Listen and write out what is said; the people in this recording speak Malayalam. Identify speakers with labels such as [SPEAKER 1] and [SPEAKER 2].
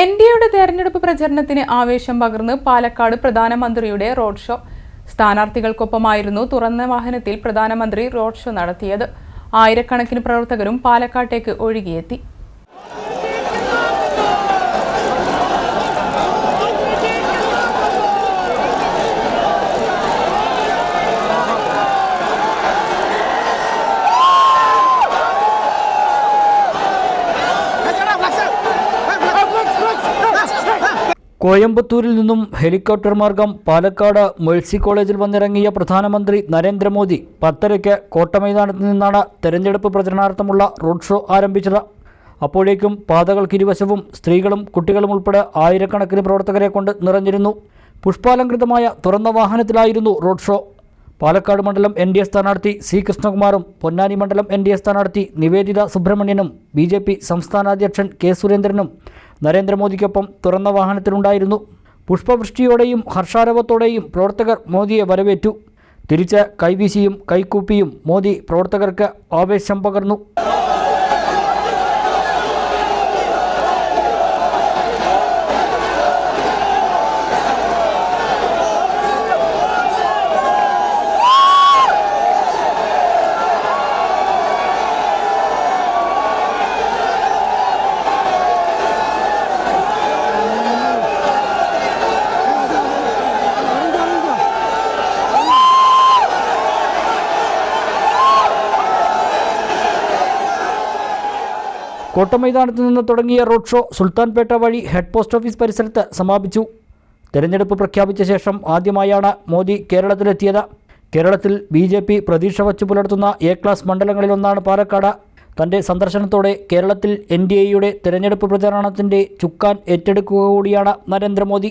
[SPEAKER 1] എൻ ഡി എയുടെ തെരഞ്ഞെടുപ്പ് പ്രചരണത്തിന് ആവേശം പകർന്ന് പാലക്കാട് പ്രധാനമന്ത്രിയുടെ റോഡ് ഷോ. സ്ഥാനാർത്ഥികൾക്കൊപ്പമായിരുന്നു തുറന്ന വാഹനത്തിൽ പ്രധാനമന്ത്രി റോഡ് ഷോ നടത്തിയത്. ആയിരക്കണക്കിന് പ്രവർത്തകരും പാലക്കാട്ടേക്ക് ഒഴുകിയെത്തി.
[SPEAKER 2] കോയമ്പത്തൂരിൽ നിന്നും ഹെലികോപ്റ്റർ മാർഗം പാലക്കാട് മേഴ്സി കോളേജിൽ വന്നിറങ്ങിയ പ്രധാനമന്ത്രി നരേന്ദ്രമോദി പത്തരയ്ക്ക് കോട്ടമൈതാനത്ത് നിന്നാണ് തെരഞ്ഞെടുപ്പ് പ്രചരണാർത്ഥമുള്ള റോഡ് ഷോ ആരംഭിച്ചത്. അപ്പോഴേക്കും പാതകൾക്കിരുവശവും സ്ത്രീകളും കുട്ടികളും ഉൾപ്പെടെ ആയിരക്കണക്കിന് പ്രവർത്തകരെ കൊണ്ട് നിറഞ്ഞിരുന്നു. പുഷ്പാലങ്കൃതമായ തുറന്ന വാഹനത്തിലായിരുന്നു റോഡ് ഷോ. പാലക്കാട് മണ്ഡലം എൻ ഡി എ സ്ഥാനാർത്ഥി സി കൃഷ്ണകുമാറും പൊന്നാനി മണ്ഡലം എൻ ഡി എ സ്ഥാനാർത്ഥി നിവേദിത സുബ്രഹ്മണ്യനും ബി ജെ പി സംസ്ഥാനാധ്യക്ഷൻ കെ സുരേന്ദ്രനും നരേന്ദ്രമോദിക്കൊപ്പം തുറന്ന വാഹനത്തിലുണ്ടായിരുന്നു. പുഷ്പവൃഷ്ടിയോടെയും ഹർഷാരവത്തോടെയും പ്രവർത്തകർ മോദിയെ വരവേറ്റു. തിരിച്ച് കൈവീശിയും കൈക്കൂപ്പിയും മോദി പ്രവർത്തകർക്ക് ആവേശം പകർന്നു. കോട്ടമൈതാനത്ത് നിന്ന് തുടങ്ങിയ റോഡ് ഷോ സുൽത്താൻപേട്ട വഴി ഹെഡ് പോസ്റ്റ് ഓഫീസ് പരിസരത്ത് സമാപിച്ചു. തെരഞ്ഞെടുപ്പ് പ്രഖ്യാപിച്ച ശേഷം ആദ്യമായാണ് മോദി കേരളത്തിലെത്തിയത്. കേരളത്തിൽ ബി ജെ പി പ്രതീക്ഷ വച്ചു പുലർത്തുന്ന എ ക്ലാസ് മണ്ഡലങ്ങളിലൊന്നാണ് പാലക്കാട്. തന്റെ സന്ദർശനത്തോടെ കേരളത്തിൽ എൻ ഡി എയുടെ തെരഞ്ഞെടുപ്പ് പ്രചാരണത്തിന്റെ ചുക്കാൻ ഏറ്റെടുക്കുക കൂടിയാണ് നരേന്ദ്രമോദി.